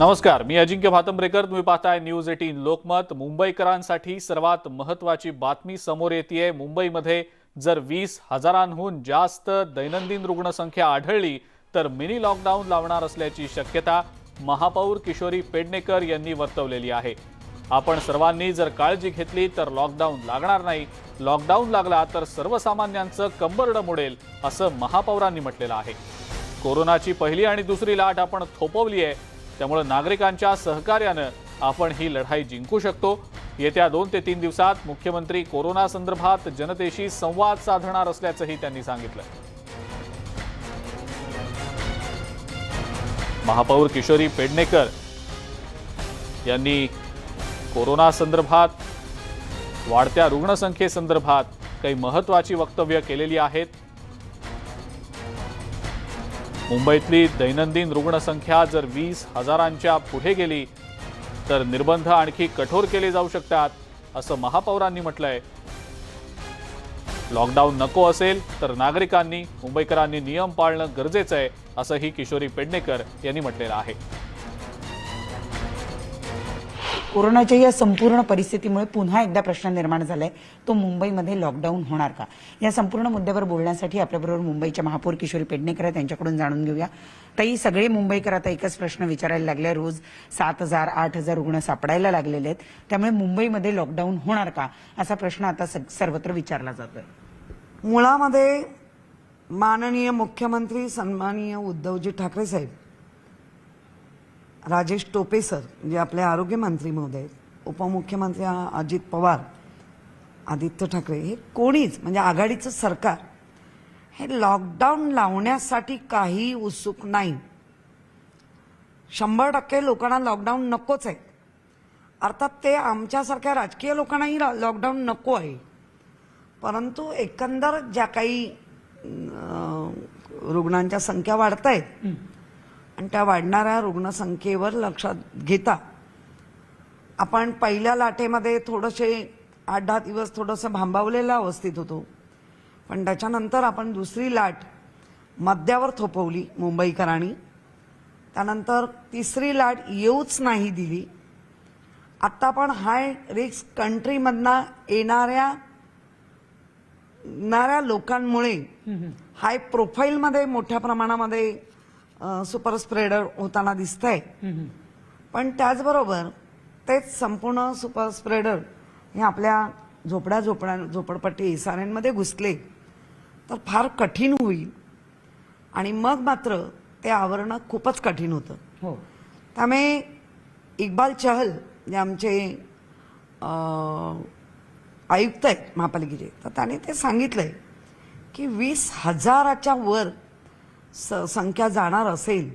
नमस्कार मी अजिंक्य भातंब्रेकर. तुम्ही पाहताय न्यूज एटीन लोकमत. मुंबईकरांसाठी सर्वात महत्वाची बातमी समोर येते मुंबईमध्ये जर वीस हजारांहून जास्त दैनंदिन रुग्णसंख्या आढळली तर मिनी लॉकडाऊन लावणार असल्याची शक्यता महापौर किशोरी पेडणेकर यांनी वर्तवलेली आहे. आपण सर्वांनी जर काळजी घेतली तर लॉकडाऊन लागणार नाही. लॉकडाऊन लागला तर सर्वसामान्यांचं कंबरडं मोडेल असं महापौरांनी म्हटलेलं आहे. कोरोनाची पहिली आणि दुसरी लाट आपण थोपवली आहे त्यामुळे नागरिकांच्या सहकार्यानं आपण ही लढाई जिंकू शकतो. येत्या दोन ते तीन दिवसात मुख्यमंत्री कोरोना संदर्भात जनतेशी संवाद साधणार असल्याचंही त्यांनी सांगितलं. महापौर किशोरी पेडणेकर यांनी कोरोना संदर्भात वाढत्या रुग्णसंख्येसंदर्भात काही महत्वाची वक्तव्य केलेली आहेत. मुंबईतली दैनंदिन रुग्णसंख्या जर वीस हजारांच्या पुढे गेली तर निर्बंध आणखी कठोर केले जाऊ शकतात असं महापौरांनी म्हटलंय. लॉकडाऊन नको असेल तर नागरिकांनी मुंबईकरांनी नियम पाळणं गरजेचं आहे असंही किशोरी पेडणेकर यांनी म्हटलेलं आहे. कोरोनाच्या या संपूर्ण परिस्थितीमुळे पुन्हा एकदा प्रश्न निर्माण झालाय. तो मुंबईमध्ये लॉकडाऊन होणार का? या संपूर्ण मुद्द्यावर बोलण्यासाठी आपल्याबरोबर मुंबईच्या महापौर किशोरी पेडणेकर आहेत. त्यांच्याकडून जाणून घेऊया. ताई सगळे मुंबईकर आता एकच प्रश्न विचारायला लागले. रोज सात हजार आठ हजार रुग्ण सापडायला लागलेले आहेत. त्यामुळे मुंबईमध्ये लॉकडाऊन होणार का? असा प्रश्न आता सर्वत्र विचारला जातोय. मुळामध्ये माननीय मुख्यमंत्री सन्माननीय उद्धवजी ठाकरे साहेब राजेश टोपे सर म्हणजे आपले आरोग्यमंत्री महोदय उपमुख्यमंत्री अजित पवार आदित्य ठाकरे हे कोणीच म्हणजे आघाडीचं सरकार हे लॉकडाऊन लावण्यासाठी काही उत्सुक नाही. शंभर टक्के लोकांना लॉकडाऊन नकोच आहे. अर्थात ते आमच्यासारख्या राजकीय लोकांनाही लॉकडाऊन नको आहे. परंतु एकंदर ज्या काही रुग्णांच्या संख्या वाढत आहेत आणि त्या वाढणाऱ्या रुग्णसंख्येवर लक्षात घेता. आपण पहिल्या लाटेमध्ये थोडेसे आठ दहा दिवस थोडंसं भांबावलेल्या अवस्थेत होतो. पण त्याच्यानंतर आपण दुसरी लाट मध्यावर थोपवली मुंबईकरांनी. त्यानंतर तिसरी लाट येऊच नाही दिली. आत्ता पण हाय रिस्क कंट्रीमधनं येणाऱ्या येणाऱ्या लोकांमुळे हाय प्रोफाईलमध्ये मोठ्या प्रमाणामध्ये सुपर स्प्रेडर होताना दिसतंय. पण त्याचबरोबर तेच संपूर्ण सुपर स्प्रेडर हे आपल्या झोपड्या झोपड्या झोपडपट्टी इसाऱ्यांमध्ये घुसले तर फार कठीण होईल. आणि मग मात्र ते आवरणं खूपच कठीण होतं. हो. त्यामुळे इक्बाल चहल जे आमचे आयुक्त आहेत महापालिकेचे तर त्याने ते सांगितलंय की वीस हजाराच्या वर स संख्या जाणार असेल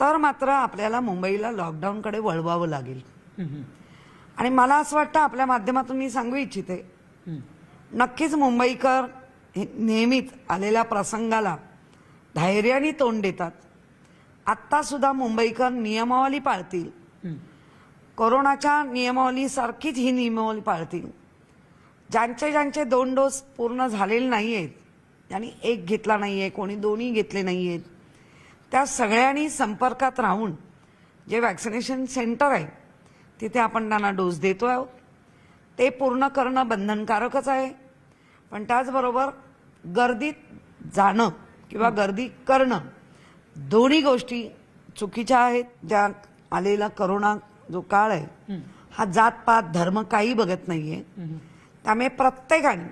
तर मात्र आपल्याला मुंबईला लॉकडाऊनकडे वळवावं लागेल. आणि मला असं वाटतं आपल्या माध्यमातून मी सांगू इच्छिते. नक्कीच मुंबईकर नेहमीच आलेल्या प्रसंगाला धैर्याने तोंड देतात. आत्ता सुद्धा मुंबईकर नियमावली पाळतील. कोरोनाच्या नियमावलीसारखीच ही नियमावली पाळतील. ज्यांचे ज्यांचे दोन डोस पूर्ण झालेले नाही आहेत ज्यांनी एक घेतला नाही आहे कोणी दोन्ही घेतले नाही आहेत त्या सगळ्यांनी संपर्कात राहून जे वॅक्सिनेशन सेंटर आहे तिथे आपण त्यांना डोस देतो आहोत. ते पूर्ण करणं बंधनकारकच आहे. पण त्याचबरोबर गर्दीत जाणं किंवा गर्दी करणं दोन्ही गोष्टी चुकीच्या आहेत. ज्या आलेला करोना जो काळ आहे हा जात पात धर्म काही बघत नाहीये. त्यामुळे प्रत्येकाने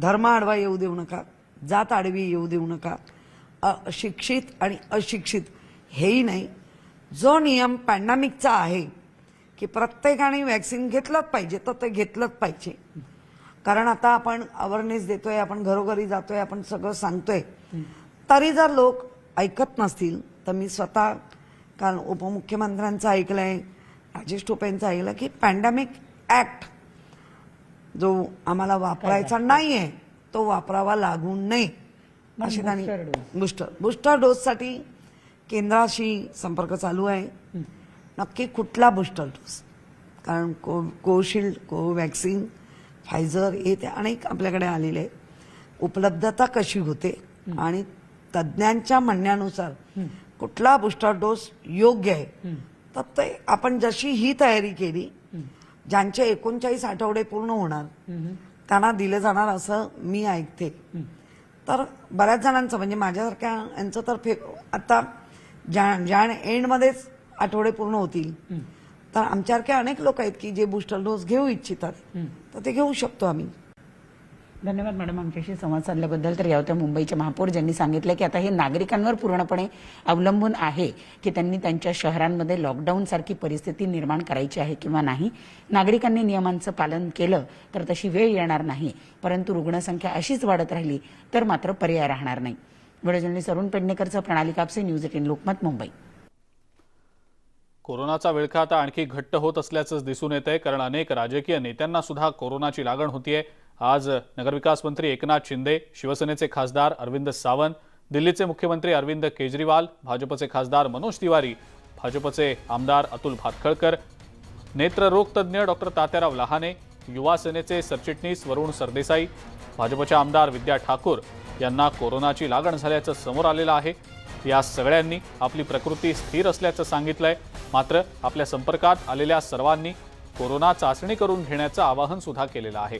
धर्म आडवा येऊ देऊ नका जात आडवी येऊ देऊ नका. अशिक्षित आणि अशिक्षित हेही नाही. जो नियम पॅन्डामिकचा आहे की प्रत्येकाने वॅक्सिन घेतलंच पाहिजे तर ते घेतलंच पाहिजे. कारण आता आपण अवेअरनेस देतोय आपण घरोघरी जातोय आपण सगळं सांगतोय. तरी जर लोक ऐकत नसतील तर मी स्वतः काल उपमुख्यमंत्र्यांचं ऐकलंय राजेश टोपेंचं ऐकलं की पॅन्डेमिक ऍक्ट जो आम्हाला वापरायचा नाहीये तो वापरावा लागू नये अशी त्यांनी. बुस्टर बुस्टर डोससाठी केंद्राशी संपर्क चालू आहे. नक्की कुठला बुस्टर डोस कारण को कोशिल्ड कोवॅक्सिन फायझर हे ते अनेक आपल्याकडे आलेले आहेत. उपलब्धता कशी होते? आणि तज्ज्ञांच्या म्हणण्यानुसार कुठला बुस्टर डोस योग्य आहे? तर ते आपण जशी ही तयारी केली ज्यांचे एकोणचाळीस आठवडे पूर्ण होणार त्यांना दिले जाणार असं मी ऐकते. तर बऱ्याच जणांचं म्हणजे माझ्यासारख्या यांचं तर फे आता ज्या ज्या एंडमध्येच आठवडे पूर्ण होतील तर आमच्यासारखे अनेक लोक आहेत की जे बुस्टर डोस घेऊ इच्छितात तर ते घेऊ शकतो आम्ही. धन्यवाद मॅडम आमच्याशी संवाद साधल्याबद्दल. तर यावत्या मुंबईचे महापौर ज्यांनी सांगितलं की आता हे नागरिकांवर पूर्णपणे अवलंबून आहे की त्यांनी त्यांच्या शहरांमध्ये लॉकडाऊन सारखी परिस्थिती निर्माण करायची आहे किंवा नाही. नागरिकांनी नियमांचं पालन केलं तर तशी वेळ येणार नाही. परंतु रुग्णसंख्या अशीच वाढत राहिली तर मात्र पर्याय राहणार नाही. व्हिडिओ जर्नलिस्ट अरुण पेडणेकरचं प्रणाली कापसे न्यूज एटीन लोकमत मुंबई. कोरोनाचा विळखा आता आणखी घट्ट होत असल्याचंच दिसून येत आहे कारण अनेक राजकीय नेत्यांना सुद्धा कोरोनाची लागण होतीये. आज नगरविकास मंत्री एकनाथ शिंदे शिवसेनेचे खासदार अरविंद सावंत दिल्लीचे मुख्यमंत्री अरविंद केजरीवाल भाजपचे खासदार मनोज तिवारी भाजपचे आमदार अतुल भातखळकर नेत्ररोग तज्ज्ञ डॉक्टर तात्याराव लहाने युवा सेनेचे सरचिटणीस वरुण सरदेसाई भाजपच्या आमदार विद्या ठाकूर यांना कोरोनाची लागण झाल्याचं समोर आलेलं आहे. या सगळ्यांनी आपली प्रकृती स्थिर असल्याचं सांगितलंय. मात्र आपल्या संपर्कात आलेल्या सर्वांनी कोरोना चाचणी करून घेण्याचं आवाहन सुद्धा केलेलं आहे.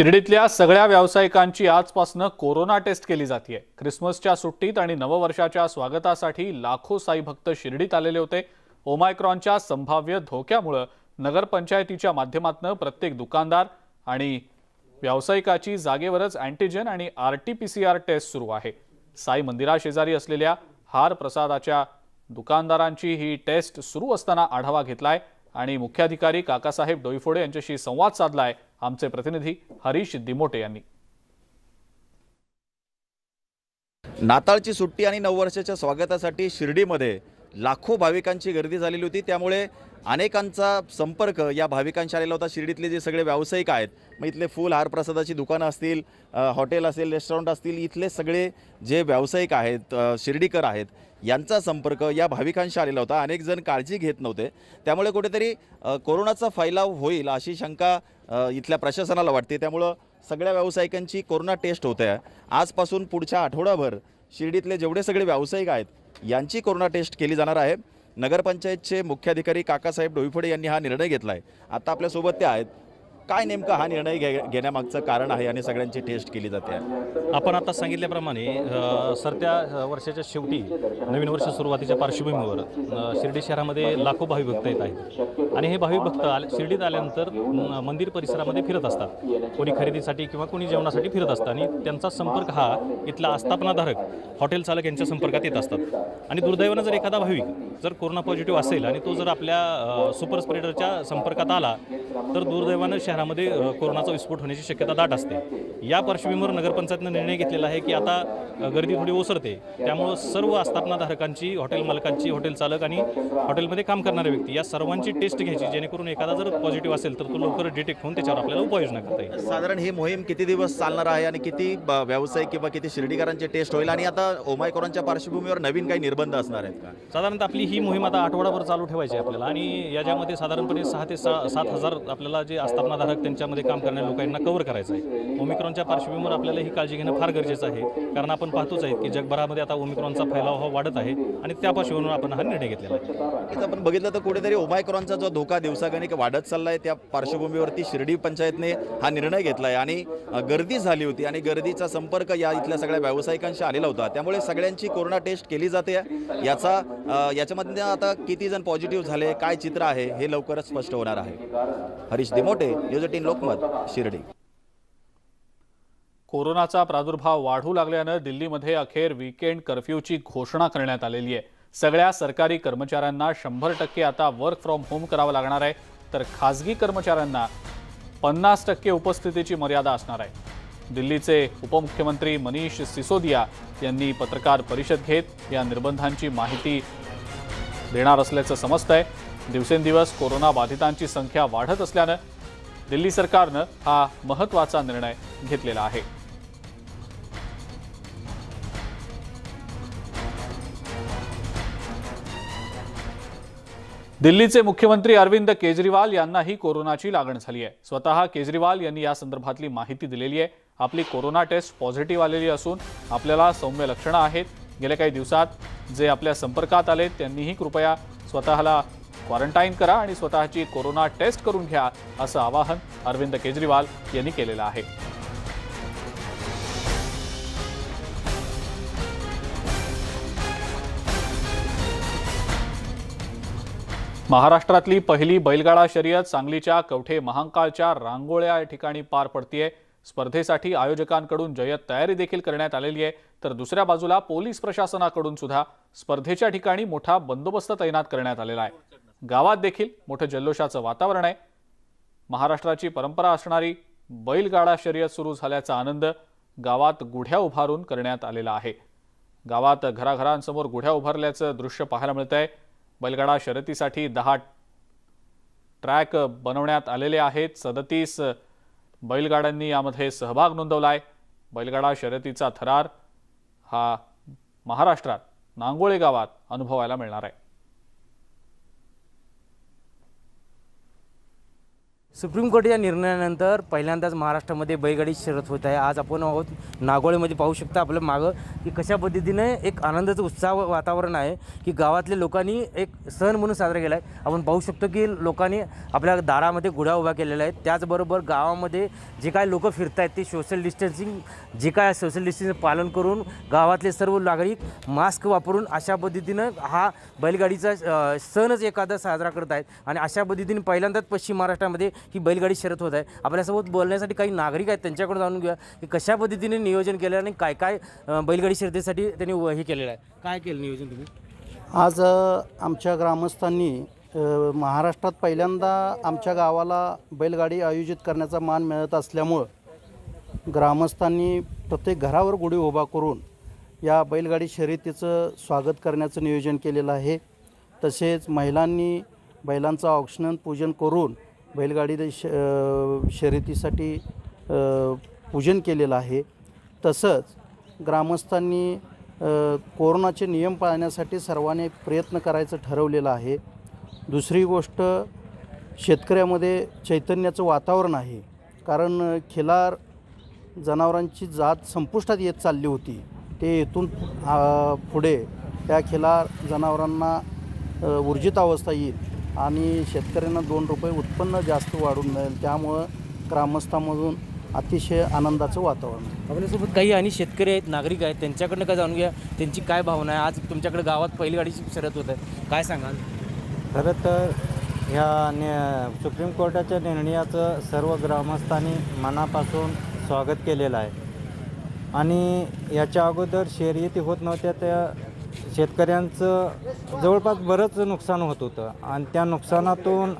शिर्डीतल्या सगळ्या व्यावसायिकांची आजपासून कोरोना टेस्ट केली जाते ख्रिसमसच्या सुट्टीत आणि नववर्षाच्या स्वागतासाठी लाखो साई भक्त शिर्डीत आलेले होते. ओमायक्रॉनच्या संभाव्य धोक्यामुळं नगरपंचायतीच्या माध्यमातून प्रत्येक दुकानदार आणि व्यावसायिकाची जागेवरच अँटीजन आणि R T P C R test सुरू आहे. साई मंदिराशेजारी असलेल्या हार प्रसादाच्या दुकानदारांची ही टेस्ट सुरू असताना आढावा घेतलाय आणि मुख्याधिकारी काकासाहेब डोईफोडे यांच्याशी संवाद साधलाय. आमचे प्रतिनिधी हरीश दिमोटे यांनी. नाताळची सुट्टी आणि नववर्षाच्या स्वागतासाठी शिर्डीमध्ये लाखो भाविकांची गर्दी झालेली होती. त्यामुळे अनेकांचा संपर्क या भाविकांशी आलेला होता. शिर्डीतले जे सगळे व्यावसायिक आहेत मग इथले फुल हार प्रसादाची दुकानं असतील हॉटेल असेल रेस्टॉरंट असतील इथले सगळे जे व्यावसायिक आहेत शिर्डीकर आहेत यांचा संपर्क या भाविकांशी आलेला होता. अनेक जण काळजी घेत नव्हते. त्यामुळे कुठेतरी कोरोनाचा फैलाव होईल अशी शंका इथल्या प्रशासनाला वाटते. त्यामुळं सगळ्या व्यावसायिकांची कोरोना टेस्ट होते. आहे आजपासून पुढच्या आठवडाभर शिर्डीतले जेवढे सगळे व्यावसायिक आहेत यांची कोरोना टेस्ट केली जाणार आहे. नगरपंचायतचे मुख्याधिकारी काकासाहेब डोईफोडे यांनी हा निर्णय घेतला आहे आता आपल्यासोबत ते आहेत. काय नेमका हा निर्णय घे घेण्यामागचं कारण आहे आणि सगळ्यांची टेस्ट केली जाते? आपण आता सांगितल्याप्रमाणे सर सरत्या वर्षाच्या शेवटी नवीन वर्ष सुरुवातीच्या पार्श्वभूमीवर शिर्डी शहरामध्ये लाखो भाविक भक्त येत आहेत. आणि हे भाविक भक्त आले शिर्डीत आल्यानंतर मंदिर परिसरामध्ये फिरत असतात. कोणी खरेदीसाठी किंवा कोणी जेवणासाठी फिरत असतात आणि त्यांचा संपर्क हा इथला आस्थापनाधारक हॉटेल चालक यांच्या संपर्कात येत असतात. आणि दुर्दैवानं जर एखादा भाविक जर कोरोना पॉझिटिव्ह असेल आणि तो जर आपल्या सुपर स्प्रेडरच्या संपर्कात आला तर दुर्दैवानं शहरामध्ये कोरोनाचा विस्फोट होण्याची शक्यता दाट असते. या पार्श्वभूमीवर नगरपंचायतनं निर्णय घेतलेला आहे की आता गर्दी थोडी ओसरते. त्यामुळं सर्व आस्थापनाधारकांची हॉटेल मालकांची हॉटेल चालक आणि हॉटेलमध्ये काम करणारे व्यक्ती या सर्वांची टेस्ट घ्यायची जेणेकरून एखादा जर पॉझिटिव्ह असेल तर तो लवकर डिटेक्ट होऊन त्याच्यावर आपल्याला उपाययोजना करता येईल. साधारण ही मोहीम किती दिवस चालणार आहे आणि किती व्यावसायिक किंवा किती शिर्डीकरांची टेस्ट होईल? आणि आता ओमायकोरॉनच्या पार्श्वभूमीवर नवीन काही निर्बंध असणार आहेत का? साधारणतः आपली ही मोहीम आता आठवडाभर चालू ठेवायची आपल्याला. आणि याच्यामध्ये साधारणपणे सहा ते सहा सात हजार आपल्याला जे आस्थापनाधारक त्यांच्यामध्ये काम करणाऱ्या लोकांना कव्हर करायचं आहे. ओमिक्रॉनच्या पार्श्वभूमीवर आपल्याला ही काळजी घेणं फार गरजेचं आहे. कारण आपण पाहतोच आहे की जगभरामध्ये आता ओमिक्रॉनचा फैलाव हा वाढत आहे आणि त्या पार्श्वभूमीवर आपण हा निर्णय घेतलेला आहे. इथं आपण बघितलं तर कुठेतरी ओमायक्रॉनचा जो धोका दिवसागणिक वाढत चाललाय त्या पार्श्वभूमीवरती शिर्डी पंचायतने हा निर्णय घेतलाय आणि गर्दी झाली होती आणि गर्दीचा संपर्क या इथल्या सगळ्या व्यावसायिकांशी आलेला होता. त्यामुळे सगळ्यांची कोरोना टेस्ट केली जाते. याचा याच्यामध्ये आता किती जण पॉझिटिव्ह झाले काय चित्र आहे हे लवकरच स्पष्ट होणार आहे. Harish Dimote news eighteen Lokmat Shirdi. कोरोनाचा प्रादुर्भाव वाढू लागल्यानं दिल्लीमध्ये अखेर वीकेंड कर्फ्यूची घोषणा करण्यात आलेली आहे. सगळ्या सरकारी कर्मचाऱ्यांना शंभर टक्के आता वर्क फ्रॉम होम करावं लागणार आहे. तर खासगी कर्मचाऱ्यांना पन्नास टक्के उपस्थितीची मर्यादा असणार आहे. दिल्लीचे उपमुख्यमंत्री मनीष सिसोदिया यांनी पत्रकार परिषद घेत या निर्बंधांची माहिती देणार असल्याचं समजतंय. दिवसेंदिवस कोरोना बाधितांची संख्या वाढत असल्यानं दिल्ली सरकारनं हा महत्त्वाचा निर्णय घेतलेला आहे. दिल्लीचे मुख्यमंत्री अरविंद केजरीवाल यांनाही कोरोनाची लागण झाली आहे. स्वतः केजरीवाल यांनी या संदर्भातली माहिती दिलेली आहे. आपली कोरोना टेस्ट पॉझिटिव्ह आलेली असून आपल्याला सौम्य लक्षणं आहेत. गेल्या काही दिवसात जे आपल्या संपर्कात आले त्यांनीही कृपया स्वतःला क्वारंटाईन करा आणि स्वतःची कोरोना टेस्ट करून घ्या असं आवाहन अरविंद केजरीवाल यांनी केलेलं आहे. महाराष्ट्रातली पहिली बैलगाडा शर्यत सांगलीच्या कवठे महांकाळच्या रांगोळ्या या ठिकाणी पार पडतीये. स्पर्धेसाठी आयोजकांकडून जय्यत तयारी देखील करण्यात आलेली आहे. तर दुसऱ्या बाजूला पोलीस प्रशासनाकडून सुद्धा स्पर्धेच्या ठिकाणी मोठा बंदोबस्त तैनात करण्यात आलेला आहे. गावात देखील मोठं जल्लोषाचं वातावरण आहे. महाराष्ट्राची परंपरा असणारी बैलगाडा शर्यत सुरू झाल्याचा आनंद गावात गुढ्या उभारून करण्यात आलेला आहे. गावात घराघरांसमोर गुढ्या उभारल्याचं दृश्य पाहायला मिळत आहे बैलगाडा शर्यतीसाठी दहा ट्रॅक बनवण्यात आलेले आहेत. सदतीस बैलगाड्यांनी यामध्ये सहभाग नोंदवला आहे बैलगाडा शर्यतीचा थरार हा महाराष्ट्रात नांगोळे गावात अनुभवायला मिळणार आहे. सुप्रीम कोर्ट या निर्णयानंतर पहिल्यांदाच महाराष्ट्रामध्ये बैलगाडी शर्यत होत आहे. आज आपण आहोत नागोळेमध्ये. पाहू शकता आपलं मागं की कशा पद्धतीने एक आनंदाचं उत्साह वातावरण आहे की गावातल्या लोकांनी एक सण म्हणून साजरा केला आहे आपण पाहू शकतो की लोकांनी आपल्या दारामध्ये गुढा उभा केलेला आहे त्याचबरोबर गावामध्ये जे काय लोक फिरत आहेत ते सोशल डिस्टन्सिंग जे काय सोशल डिस्टन्सिंग पालन करून गावातले सर्व नागरिक मास्क वापरून अशा पद्धतीनं हा बैलगाडीचा सणच एखादा साजरा करत आहेत आणि अशा पद्धतीने पहिल्यांदाच पश्चिम महाराष्ट्रामध्ये ही बैलगाडी शर्यत होत आहे. आपल्यासोबत बोलण्यासाठी काही नागरिक आहेत त्यांच्याकडून जाणून घेऊया की कशा पद्धतीने नियोजन केलं आणि काय काय बैलगाडी शर्यतीसाठी त्यांनी व- हे केलेलं आहे. काय केलं नियोजन तुम्ही? आज आमच्या ग्रामस्थांनी महाराष्ट्रात पहिल्यांदा आमच्या गावाला बैलगाडी आयोजित करण्याचा मान मिळत असल्यामुळं ग्रामस्थांनी प्रत्येक घरावर गुढी उभा करून या बैलगाडी शर्यतीचं स्वागत करण्याचं नियोजन केलेलं आहे. तसेच महिलांनी बैलांचं औक्षणन पूजन करून बैलगाडी श शर्यतीसाठी पूजन केलेलं आहे. तसंच ग्रामस्थांनी कोरोनाचे नियम पाळण्यासाठी सर्वांनी एक प्रयत्न करायचं ठरवलेलं आहे. दुसरी गोष्ट शेतकऱ्यामध्ये चैतन्याचं वातावरण आहे. कारण खिलार जनावरांची जात संपुष्टात येत चालली होती. ते इथून पुढे त्या खिलार जनावरांना ऊर्जित अवस्था येईल. आणि शेतकऱ्यांना दोन रुपये उत्पन्न जास्त वाढून मिळेल. त्यामुळं ग्रामस्थांमधून अतिशय आनंदाचं वातावरण आहे. आपल्यासोबत काही आणि शेतकरी आहेत नागरिक आहेत त्यांच्याकडनं काय जाणून घ्या? त्यांची काय भावना आहे? आज तुमच्याकडे गावात बैलगाडीची शर्यत होत आहे. काय सांगाल? खरं तर ह्या ने सुप्रीम कोर्टाच्या निर्णयाचं सर्व ग्रामस्थांनी मनापासून स्वागत केलेलं आहे. आणि याच्या अगोदर शर्यती होत नव्हत्या त्या शेतकऱ्यांचं जवळपास बरंच नुकसान होत होतं. आणि त्या नुकसानातून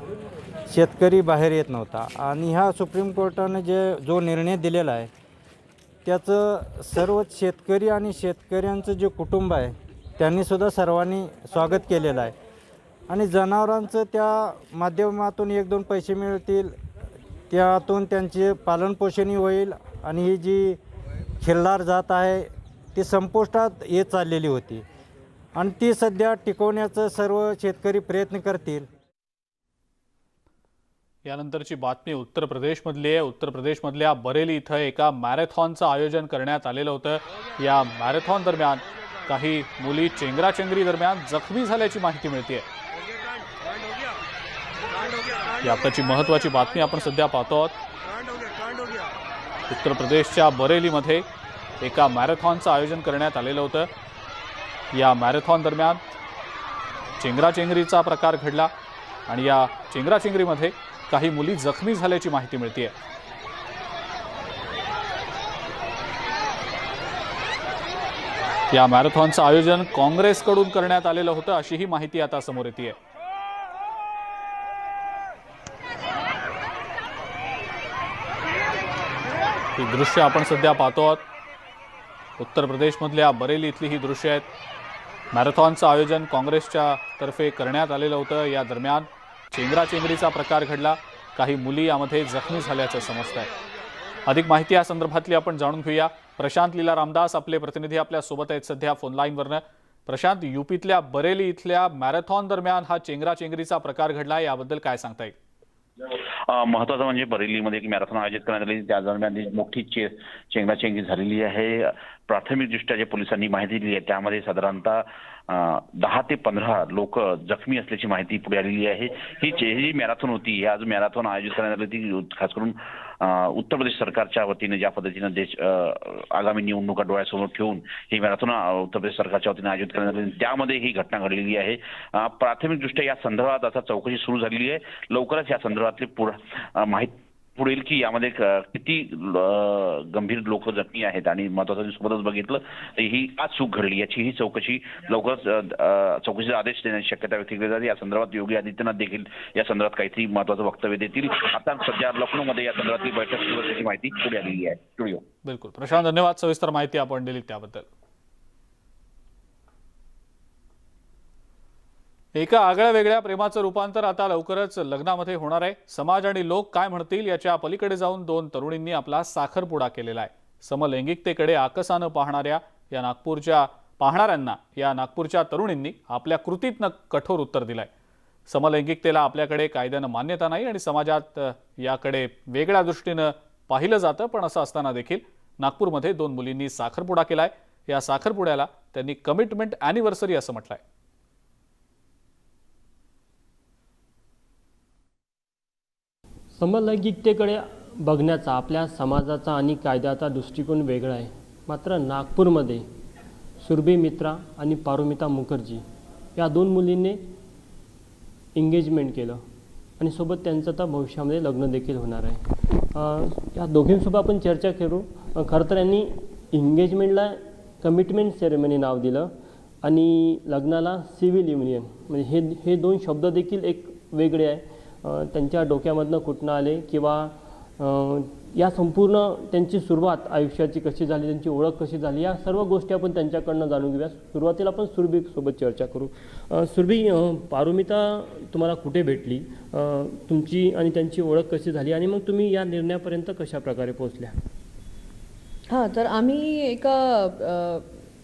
शेतकरी बाहेर येत नव्हता. आणि ह्या सुप्रीम कोर्टाने जे जो निर्णय दिलेला आहे त्याचं सर्व शेतकरी आणि शेतकऱ्यांचं जे कुटुंब आहे त्यांनीसुद्धा सर्वांनी स्वागत केलेलं आहे. आणि जनावरांचं त्या माध्यमातून एक दोन पैसे मिळतील त्यातून त्यांचे पालनपोषणही होईल आणि ही जी खिल्लार जात आहे ती संपुष्टात येत चाललेली होती. आणि ती सध्या टिकवण्याचं सर्व शेतकरी प्रयत्न करतील. यानंतरची बातमी उत्तर प्रदेशमधली आहे. उत्तर प्रदेशमधल्या बरेली इथं एका मॅरेथॉनचं आयोजन करण्यात आलेलं होतं. या मॅरेथॉन दरम्यान काही मुली चेंगराचेंगरी दरम्यान जखमी झाल्याची माहिती मिळते आताची महत्वाची बातमी आपण सध्या पाहतो आहोत. उत्तर प्रदेशच्या बरेलीमध्ये एका मॅरेथॉनचं आयोजन करण्यात आलेलं होतं. या मॅरेथॉन दरम्यान चेंगराचेंगरीचा प्रकार घडला आणि या चेंगराचेंगरीमध्ये काही मुली जखमी झाल्याची माहिती मिळते या मॅरेथॉनचं आयोजन काँग्रेसकडून करण्यात आलेलं होतं अशी ही माहिती आता समोर येते ही दृश्य आपण सध्या पाहतो आहोत उत्तर प्रदेशमधल्या बरेली इथली ही दृश्य आहेत. मॅरेथॉनचं आयोजन काँग्रेसच्या तर्फे करण्यात आलेलं होतं. या दरम्यान चेंगराचेंगरीचा प्रकार घडला. काही मुली यामध्ये जखमी झाल्याचं समजत आहे. अधिक माहिती या संदर्भातली आपण जाणून घेऊया. प्रशांत लीला रामदास आपले प्रतिनिधी आपल्यासोबत आहेत सध्या फोनलाईनवरनं प्रशांत युपीतल्या बरेली इथल्या मॅरेथॉन दरम्यान हा चेंगराचेंगरीचा प्रकार घडला याबद्दल काय सांगता येईल? महत्वाचं म्हणजे बरेलीमध्ये एक मॅरेथॉन आयोजित करण्यात आली. त्या दरम्यान मोठी चे चेंगराचेंगरी झालेली आहे. प्राथमिकदृष्ट्या जे पोलिसांनी माहिती दिली आहे त्यामध्ये साधारणतः दहा ते पंधरा लोक जखमी असल्याची माहिती पुढे आलेली आहे. ही जे मॅरेथॉन होती. ही आज मॅरेथॉन आयोजित करण्यात आली होती. खास करून उत्तर प्रदेश सरकारच्या वतीने ज्या पद्धतीनं देश आगामी निवडणुका डोळ्यासमोर ठेवून ही मॅरेथॉन उत्तर प्रदेश सरकारच्या वतीने आयोजित करण्यात आली. त्यामध्ये ही घटना घडलेली आहे. प्राथमिकदृष्ट्या या संदर्भात आता चौकशी सुरू झालेली आहे. लवकरच या संदर्भातली पुढ माहिती पुढील की यामध्ये किती गंभीर लोक जखमी आहेत आणि महत्वाचं सोबतच बघितलं तर ही आज चूक घडली? याची ही चौकशी लवकरच अ, चौकशीचा आदेश देण्याची शक्यता व्यक्त केली जाते. या संदर्भात योगी आदित्यनाथ देखील या संदर्भात काहीतरी महत्वाचं वक्तव्य देतील. आता सध्या लखनौमध्ये या संदर्भातली बैठक सुरू असल्याची माहिती पुढे आलेली आहे. स्टुडिओ बिलकुल. प्रशांत धन्यवाद. सविस्तर माहिती आपण दिली त्याबद्दल. एका आगळ्या वेगळ्या प्रेमाचं रूपांतर आता लवकरच लग्नामध्ये होणार आहे. समाज आणि लोक काय म्हणतील याच्या पलीकडे जाऊन दोन तरुणींनी आपला साखरपुडा केलेला आहे. समलैंगिकतेकडे आकसानं पाहणाऱ्या या नागपूरच्या पाहणाऱ्यांना या नागपूरच्या तरुणींनी आपल्या कृतीतनं कठोर उत्तर दिलंय. समलैंगिकतेला आपल्याकडे कायद्यानं मान्यता नाही आणि समाजात याकडे वेगळ्या दृष्टीनं पाहिलं जातं पण असं असताना देखील नागपूरमध्ये दोन मुलींनी साखरपुडा केला आहे या साखरपुड्याला त्यांनी कमिटमेंट अॅनिव्हर्सरी असं म्हटलंय. समलैंगिकतेकडे बघण्याचा आपल्या समाजाचा आणि कायद्याचा दृष्टिकोन वेगळा आहे. मात्र नागपूरमध्ये सुरभी मित्रा आणि पारुमिता मुखर्जी या दोन मुलींनी एंगेजमेंट केलं आणि सोबत त्यांचं आता भविष्यामध्ये लग्न देखील होणार आहे. या दोघींसोबत आपण चर्चा करू. खरं तर यांनी इंगेजमेंटला कमिटमेंट सेरेमनी नाव दिलं आणि लग्नाला सिव्हिल युनियन म्हणजे हे हे दोन शब्द देखील एक वेगळे आहे. त्यांच्या डोक्यामधनं कुठनं आले किंवा या संपूर्ण त्यांची सुरुवात आयुष्याची कशी झाली त्यांची ओळख कशी झाली या सर्व गोष्टी आपण त्यांच्याकडनं जाणून घेऊया. सुरुवातीला आपण सुरभीसोबत चर्चा करू. सुरभी पारुमिता तुम्हाला कुठे भेटली? तुमची आणि त्यांची ओळख कशी झाली आणि मग तुम्ही या निर्णयापर्यंत कशा प्रकारे पोहोचल्या? हां तर आम्ही एका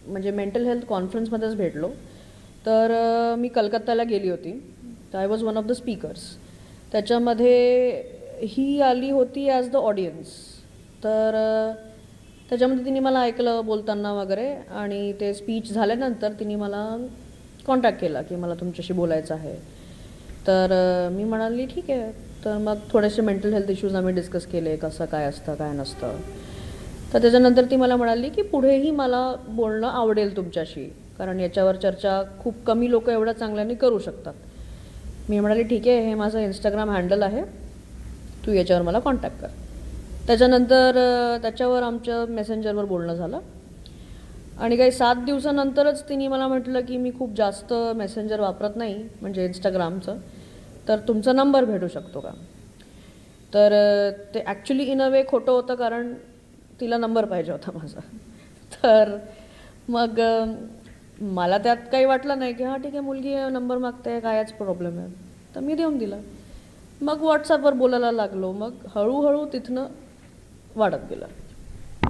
म्हणजे मेंटल हेल्थ कॉन्फरन्समध्येच भेटलो. तर मी कलकत्त्याला गेली होती. तर I was one of the speakers त्याच्यामध्ये ही आली होती ॲज द ऑडियन्स तर त्याच्यामध्ये तिने मला ऐकलं बोलताना वगैरे आणि ते स्पीच झाल्यानंतर तिने मला कॉन्टॅक्ट केला की मला तुमच्याशी बोलायचं आहे. तर मी म्हणाली ठीक आहे. तर मग थोडेसे मेंटल हेल्थ इश्यूज आम्ही डिस्कस केले कसं काय असतं काय नसतं. तर त्याच्यानंतर ती मला म्हणाली की पुढेही मला बोलणं आवडेल तुमच्याशी कारण याच्यावर चर्चा खूप कमी लोक एवढ्या चांगल्याने करू शकतात. मी म्हणाली ठीक आहे हे माझं इंस्टाग्राम हँडल आहे. तू याच्यावर मला कॉन्टॅक्ट कर. त्याच्यानंतर त्याच्यावर आमच्या मेसेंजरवर बोलणं झालं. आणि काही सात दिवसानंतरच तिने मला म्हटलं की मी खूप जास्त मेसेंजर वापरत नाही म्हणजे इंस्टाग्रामचं तर तुमचा नंबर भेटू शकतो का? तर ते ॲक्च्युली इन अ वे खोटं होतं कारण तिला नंबर पाहिजे होता माझा. तर मग मला त्यात काही वाटलं नाही की हां ठीक आहे मुलगी नंबर मागते कायच प्रॉब्लेम आहे. तर मी देऊन दिला. मग व्हॉट्सॲपवर बोलायला लागलो. मग हळूहळू तिथनं वाढत गेलं.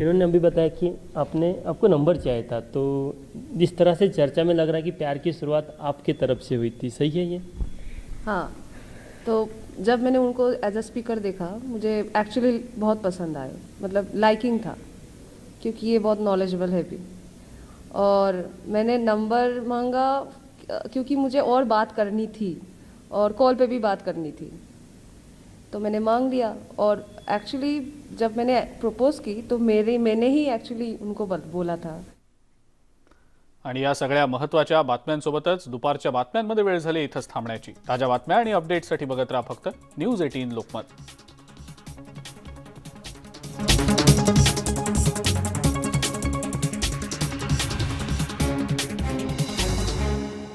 इन्होंने अभी बताया कि आपने आपको नंबर चाहिए था तो जिस तरह से चर्चा में लग रहा है कि प्यार की शुरुआत आपकी तरफ से हुई थी सही है ये? हाँ तो जब मैंने उनको एज अ स्पीकर देखा मुझे एक्चुअली बहुत पसंद आए मतलब लाइकिंग था क्योंकि ये बहुत नॉलेजेबल है भी। और मैंने नंबर मांगा क्योंकि मुझे और बात करनी थी और कॉल पे भी बात करनी थी। तो मैंने मांग लिया और एक्चुअली जब मैंने प्रपोज की तो मेरे मैंने ही एक्चुअली उनको बोला था। आणि या सगळ्या महत्त्वाच्या बातम्यांसोबतच दुपारच्या बातम्यांमध्ये वेळ झाली इथंच थांबण्याची. ताज्या बातम्या आणि अपडेटसाठी बघत राहा फक्त न्यूज एटीन लोकमत.